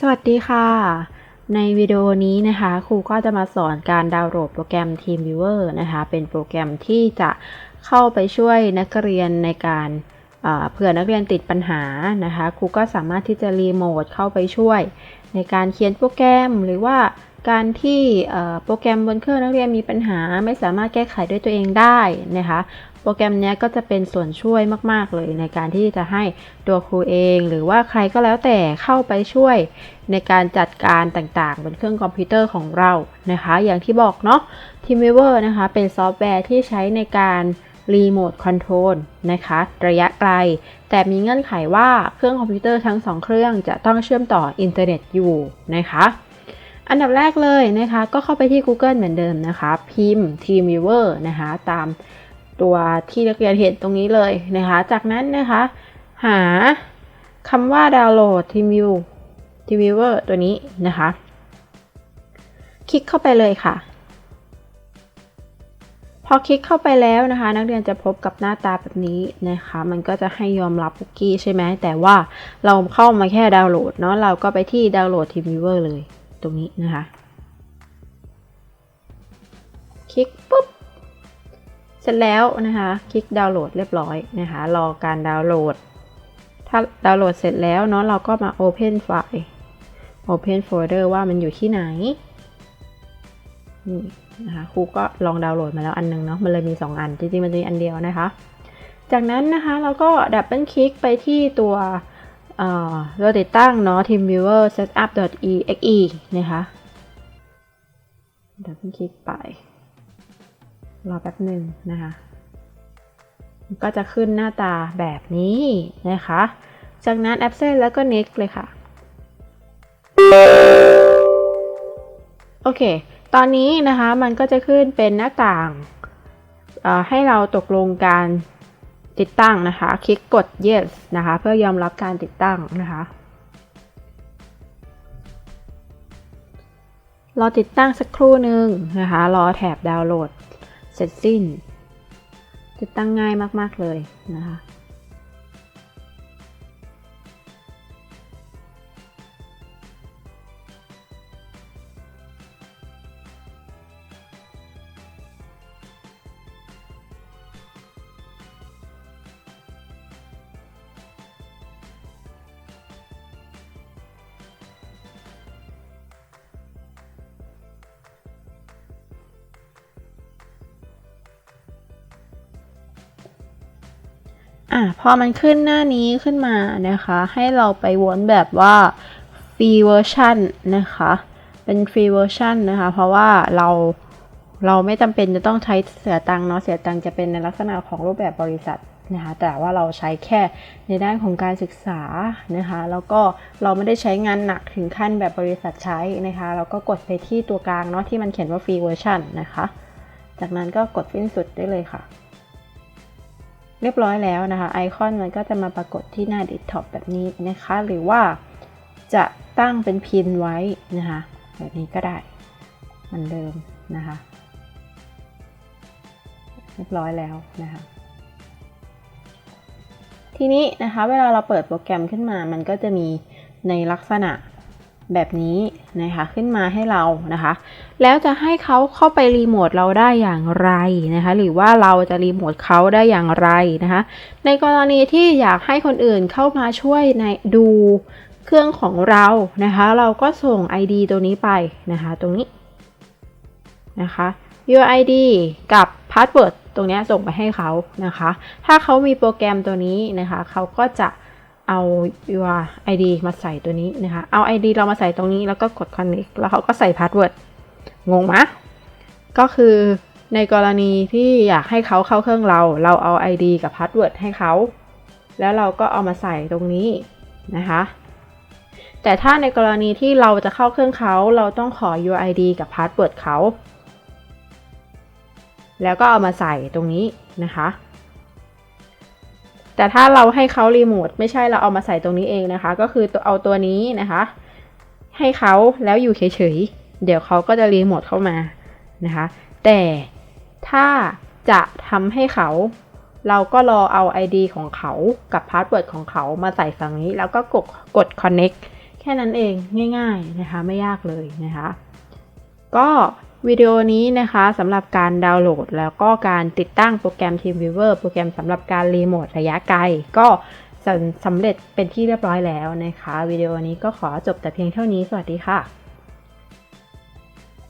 สวัสดีค่ะ ในวิดีโอนี้นะคะครูก็จะมาสอนการดาวน์โหลดโปรแกรม TeamViewer นะคะเป็นโปรแกรมที่จะเข้าไปช่วยนักเรียนในการเผื่อนักเรียนติดปัญหานะคะครูก็สามารถที่จะรีโมทเข้าไปช่วย ในการเขียนโปรแกรมหรือว่าการที่โปรแกรมบนเครื่องนักเรียนมีปัญหาไม่สามารถแก้ไขด้วยตัวเองได้นะคะโปรแกรมนี้ก็จะเป็นส่วนช่วยมาก ๆ เลยในการที่จะให้ตัวครูเอง หรือว่าใครก็แล้วแต่เข้าไปช่วยในการจัดการต่างๆ บนเครื่องคอมพิวเตอร์ของเรานะคะ อย่างที่บอกเนาะ TeamViewer นะคะเป็นซอฟต์แวร์ที่ใช้ในการรีโมทคอนโทรลนะคะ ระยะไกล แต่มีเงื่อนไขว่าเครื่องคอมพิวเตอร์ทั้งสองเครื่องจะต้องเชื่อมต่ออินเทอร์เน็ตอยู่นะคะ อันดับแรกเลยนะคะ ก็เข้าไปที่ Google เหมือนเดิมนะคะ พิมพ์ TeamViewer นะคะ ตามตัวที่นักเรียนเห็นตรงนี้เลยนะคะ จากนั้นนะคะ หาคำว่าดาวน์โหลด TeamView TeamViewer ตัวนี้นะคะ คลิกเข้าไปเลยค่ะ พอคลิกเข้าไปแล้วนะคะ นักเรียนจะพบกับหน้าตาแบบนี้นะคะ มันก็จะให้ยอมรับคุกกี้ใช่ไหมแต่ว่าเราเข้ามาแค่ดาวน์โหลดเนาะเราก็ไปที่ดาวน์โหลด TeamViewer เลย รงนี้นะคะ คลิกปุ๊บ เสร็จแล้วนะคะ คลิกดาวน์โหลดเรียบร้อยนะคะ รอการดาวน์โหลด ถ้าดาวน์โหลดเสร็จแล้วเนาะเราก็มา Open ไฟล์ Open Folder ว่ามันอยู่ที่ไหน นี่นะคะครูก็ลองดาวน์โหลดมาแล้วอันหนึงเนาะ มันเลยมี 2 อัน จริงๆ มันจะมีอันเดียวนะคะ จากนั้นนะคะเราก็ดับเบิลคลิกไปที่ตัว เราติดตั้งเนาะ TeamViewer setup.exe นะคะดับเบิลคลิกไป รอแป๊บหนึ่งนะคะก็จะขึ้นหน้าตาแบบนี้นะคะ จากนั้น Absent แล้วก็ Next เลยค่ะ โอเค ตอนนี้นะคะมันก็จะขึ้นเป็นหน้าต่างให้เราตกลงการ ติดตั้งนะคะ คลิกกด yes นะคะ เพื่อยอมรับการติดตั้งนะคะรอติดตั้งสักครู่หนึ่งนะคะ รอแถบดาวน์โหลด เสร็จสิ้น ติดตั้งง่ายมาก ๆ เลยนะคะ อะพอมันขึ้นหน้านี้ขึ้นมานะคะ ให้เราไปวนแบบว่าฟรีเวอร์ชันนะคะ เป็นฟรีเวอร์ชันนะคะ เพราะว่าเราเราไม่จำเป็นจะต้องใช้เสียตังค์เนาะเสียตังค์จะเป็นในลักษณะของรูปแบบบริษัทนะคะแต่ว่าเราใช้แค่ในด้านของการศึกษานะคะแล้วก็เราไม่ได้ใช้งานหนักถึงขั้นแบบบริษัทใช้นะคะเราก็กดไปที่ตัวกลางเนาะที่มันเขียนว่าฟรีเวอร์ชันนะคะ จากนั้นก็กดสิ้นสุดได้เลยค่ะ รียบร้อยแล้วนะคะ ไอคอนมันก็จะมาปรากฏที่หน้าเดสก์ท็อปแบบนี้นะคะ หรือว่าจะตั้งเป็นพินไว้นะคะ แบบนี้ก็ได้เหมือนเดิมนะคะ เรียบร้อยแล้วนะคะทีนี้นะคะเวลาเราเปิดโปรแกรมขึ้นมา มันก็จะมีในลักษณะแบบนี้ นะคะขึ้นมาให้เรานะคะ แล้วจะให้เขาเข้าไปรีโมทเราได้อย่างไรนะคะ หรือว่าเราจะรีโมทเขาได้อย่างไรนะคะ ในกรณีที่อยากให้คนอื่นเข้ามาช่วยในดูเครื่องของเรานะคะ เราก็ส่ง ID ตัวนี้ไปนะคะ ตรงนี้นะคะ UID กับ Password ตรงนี้ส่งไปให้เขานะคะ ถ้าเขามีโปรแกรมตัวนี้นะคะ เขาก็จะ เอา UID มาใส่ตัวนี้นะคะ เอา ID เรามาใส่ตรงนี้แล้วก็กด connect แล้วเขาก็ใส่ password งงไหมก็คือในกรณีที่อยากให้เขาเข้าเครื่องเรา เราเอา ID กับ password ให้เขา แล้วเราก็เอามาใส่ตรงนี้นะคะ แต่ถ้าในกรณีที่เราจะเข้าเครื่องเขา เราต้องขอ UID กับ password เขา แล้วก็เอามาใส่ตรงนี้นะคะ แต่ถ้าเราให้เขารีโมทไม่ใช่เราเอามาใส่ตรงนี้เองนะคะ ก็คือเอาตัวนี้นะคะ ให้เขาแล้วอยู่เฉยๆเดี๋ยวเขาก็จะรีโมทเข้ามานะคะ แต่ถ้าจะทำให้เขา เราก็รอเอา ID ของเขากับพาสเวิร์ดของเขามาใส่ฝั่งนี้ แล้วก็กดกด connect แค่นั้นเองง่าย ๆนะคะ ไม่ยากเลยนะคะ ก็ วิดีโอนี้นะคะสำหรับการดาวน์โหลด แล้วก็การติดตั้งโปรแกรม TeamViewer โปรแกรมสำหรับการรีโมทระยะไกล ก็สำสำเร็จเป็นที่เรียบร้อยแล้วนะคะ วิดีโอนี้ก็ขอจบแต่เพียงเท่านี้ สวัสดีค่ะ